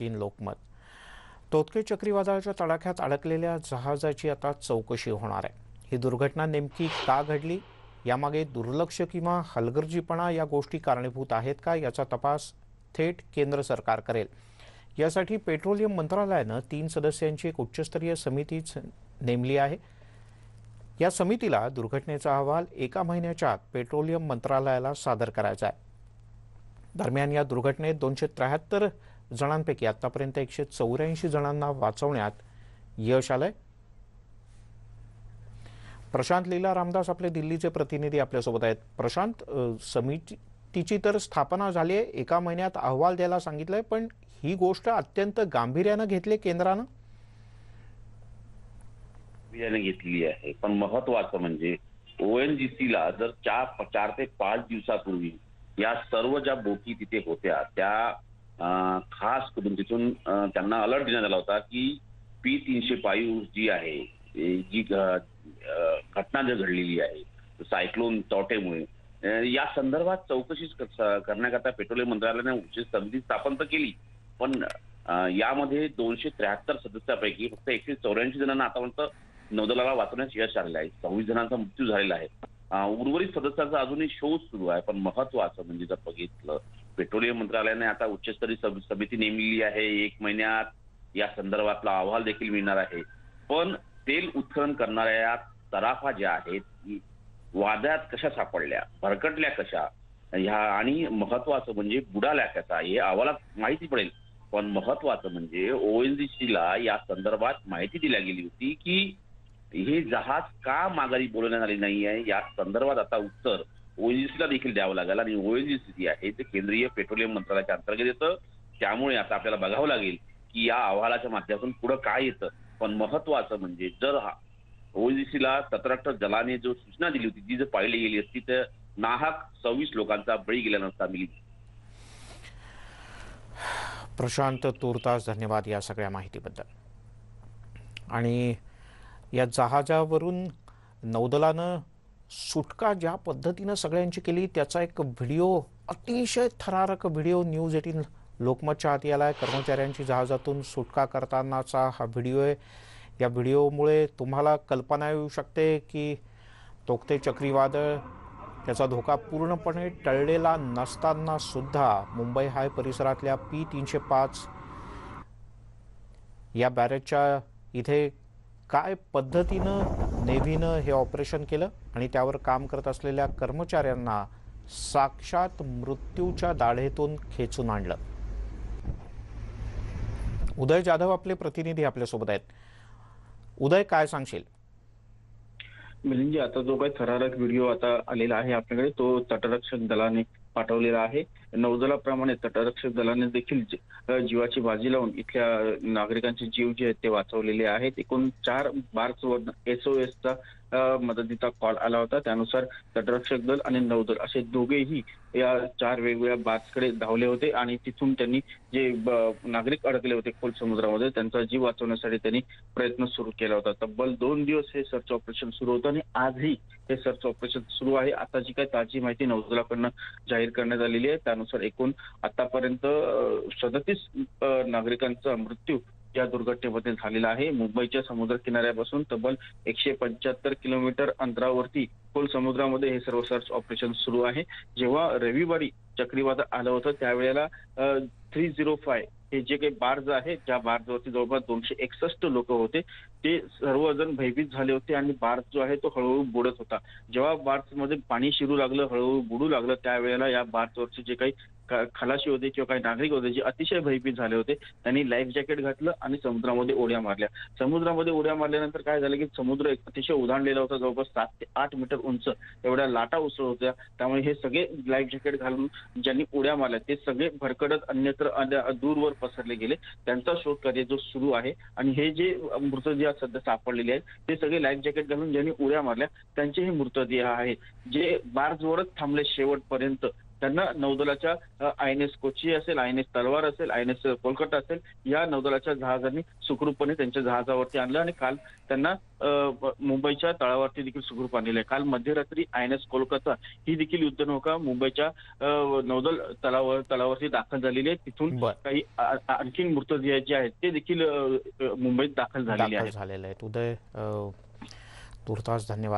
तीन लोकमत. तोतके चक्रीवादळाच्या तडाख्यात अडकलेल्या जहाजाची आता चौकशी होणार आहे. ही दुर्घटना नेमकी का घडली? यामागे दुर्लक्ष किंवा हलगर्जीपणा या गोष्टी कारणीभूत आहेत का? याचा तपास थेट केंद्र सरकार करेल. यासाठी पेट्रोलियम मंत्रालयानं तीन सदस्यांची एक उच्चस्तरीय समितीच नेमली आहे. या समितीला दुर्घटनेचा अहवाल एका महिन्याच्या आत पेट्रोलियम मंत्रालयाला सादर करायचा आहे. दरम्यान या दुर्घटनेत दोनशे त्र्याहत्तर जणांपैकी आतापर्यंत एकशे चौऱ्याऐंशी जणांना वाचवण्यात यश आलंय. प्रशांत लीला रामदास आपले दिल्लीचे प्रतिनिधी आपल्यासोबत आहेत. प्रशांत समितीची तर स्थापना झाली आहे. एका महिन्यात अहवाल द्यायला सांगितलंय पण ही गोष्ट अत्यंत गांभीर्यानं घेतली केंद्रानं? घेतली आहे. पण महत्वाचं म्हणजे ओएनजीसीला जर चार चार ते पाच दिवसापूर्वी या सर्व ज्या बोटी तिथे होत्या त्या खास करून तिथून त्यांना अलर्ट देण्यात आला होता की पी तीनशे पायू जी आहे जी घटना जर घडलेली आहे सायक्लोन चौटेमुळे या संदर्भात चौकशी करण्याकरता पेट्रोलियम मंत्रालयाने उच्च समिती स्थापन तर केली पण यामध्ये दोनशे त्र्याहत्तर सदस्यापैकी फक्त एकशे चौऱ्याऐंशी जणांना आतापर्यंत नौदलाला वाचवण्यास यश आलेलं आहे. सव्वीस जणांचा मृत्यू झालेला आहे. उर्वरित सदस्यांचा अजूनही शोध सुरू आहे पण महत्वाचं म्हणजे जर बघितलं पेट्रोलियम मंत्रालयाने आता उच्चस्तरीय समिती नेमलेली आहे. एक महिन्यात या संदर्भातला अहवाल देखील मिळणार आहे. पण तेल उत्खनन करणाऱ्या तराफा ज्या आहेत वादात कशा सापडल्या भरकटल्या कशा ह्या आणि महत्वाचं म्हणजे बुडाल्या कसा हे अहवालात माहिती पडेल. पण महत्वाचं म्हणजे ओएनजीसीला या संदर्भात माहिती दिल्या गेली होती की हे जहाज का माघारी बोलवण्यात आले नाही आहे या संदर्भात आता उत्तर ओएनजीसीला देखील द्यावं लागेल. आणि ओएनजीसी जी आहे ते केंद्रीय पेट्रोलियम मंत्रालयाच्या अंतर्गत येतं त्यामुळे आता आपल्याला बघावं लागेल की या अहवालाच्या माध्यमातून पुढे काय येतं. पण महत्वाचं म्हणजे जर हा ओएनजीसीला तटरक्षक जलाने जो सूचना दिली होती ती जर पाळली गेली असती तर नाहक सव्वीस लोकांचा बळी गेला नसता मिली. प्रशांत तूर्तास धन्यवाद या सगळ्या माहितीबद्दल. आणि या जहाजावरून नौदलानं सुटका ज्या पद्धतीनं सगळ्यांची केली त्याचा एक व्हिडिओ अतिशय थरारक व्हिडिओ न्यूज एटीन लोकमतच्या हाती आला आहे कर्मचाऱ्यांची जहाजातून सुटका करतानाचा हा व्हिडिओ आहे. या व्हिडिओमुळे तुम्हाला कल्पना येऊ शकते की तोक्ते चक्रीवादळ त्याचा धोका पूर्णपणे टळलेला नसताना सुद्धा मुंबई हाय परिसरातल्या पी तीनशे पाच या बॅरेजच्या इथे काय पद्धतीनं नेव्हीनं हे ऑपरेशन केलं आणि त्यावर काम करत असलेल्या कर्मचाऱ्यांना साक्षात मृत्यूच्या दाढेतून खेचून आणलं? उदय जाधव आपले प्रतिनिधी आपल्यासोबत आहेत. उदय काय सांगशील? मिलिंदजी आता जो काही थरारक व्हिडिओ आता आलेला आहे आपल्याकडे तो तटरक्षक दलाने पाठवलेला आहे. नौदलाप्रमाणे तटरक्षक दलाने देखील जीवाची बाजी लावून इथल्या नागरिकांचे जीव जे आहेत ते वाचवलेले आहेत. एकूण चार बार्च एसओएस चा मदतीचा कॉल आला होता. त्यानुसार तटरक्षक दल आणि नौदल असे दोघेही या चार वेगवेगळ्या बार्चकडे धावले होते आणि तिथून त्यांनी जे नागरिक अडकले होते खोल समुद्रामध्ये त्यांचा जीव वाचवण्यासाठी त्यांनी प्रयत्न सुरू केला होता. तब्बल दोन दिवस हे सर्च ऑपरेशन सुरू होतं आणि आजही हे सर्च ऑपरेशन सुरू आहे. आता जी काही ताजी माहिती नौदलाकडनं जाहीर करण्यात आलेली आहे त्यानुसार एकूण आतापर्यंत सदतीस नागरिकांचा मृत्यू या दुर्घटनेमध्ये झालेला आहे. मुंबईच्या समुद्र किनाऱ्यापासून तब्बल एकशे पंच्याहत्तर किलोमीटर अंतरावरती खोल समुद्रामध्ये हे सर्व सर्च ऑपरेशन सुरू आहे. जेव्हा रविवारी चक्रीवादळ आलं होतं त्यावेळेला थ्री झिरो फाय हे जे काही बार्ज आहे ज्या बार्जवरती जवळपास दोनशे एकसष्ट लोक होते ते सर्वजण भयभीत झाले होते आणि बार्ज जो आहे तो हळूहळू बुडत होता. जेव्हा बार्जमध्ये पाणी शिरू लागलं हळूहळू बुडू लागलं त्यावेळेला या बार्जवरचे जे काही खलाशी होते किंवा काही नागरिक होते जे अतिशय भयभीत झाले होते त्यांनी लाईफ जॅकेट घातलं आणि समुद्रामध्ये उड्या मारल्या. समुद्रामध्ये उड्या मारल्यानंतर काय झालं की समुद्र एक अतिशय उधाणलेला होता जवळपास सात ते आठ मीटर उंच. एवढ्या लाटा उसळ होत्या. त्यामुळे हे सगळे लाईफ जॅकेट घालून ज्यांनी उड्या मारल्या ते सगळे भरकडत अन्यत्र दूरवर पसरले गेले. त्यांचा शोध कार्य जो सुरू आहे आणि हे जे मृतदेह सध्या सापडलेले आहेत ते सगळे लाईफ जॅकेट घालून ज्यांनी उड्या मारल्या त्यांचे हे मृतदेह आहेत. जे बारजवळच थांबले शेवटपर्यंत. त्यांना नौदलाच्या आय एन एस कोची असेल आय एन एस तलवार असेल आय एन एस कोलकाता असेल या नौदलाच्या जहाजांनी सुखरूपपणे त्यांच्या जहाजावरती आणलं आणि काल त्यांना मुंबईच्या तळावरती देखील सुखरूप आणलेलं आहे. काल मध्यरात्री आय एन एस कोलकाता ही देखील युद्धनौका मुंबईच्या नौदल तलावर तलावरती दाखल झालेली आहे. तिथून काही आ- आ- आणखीन मृतदेह जे आहेत ते देखील मुंबईत दाखल झालेले आहेत. उदय तुर्तास धन्यवाद.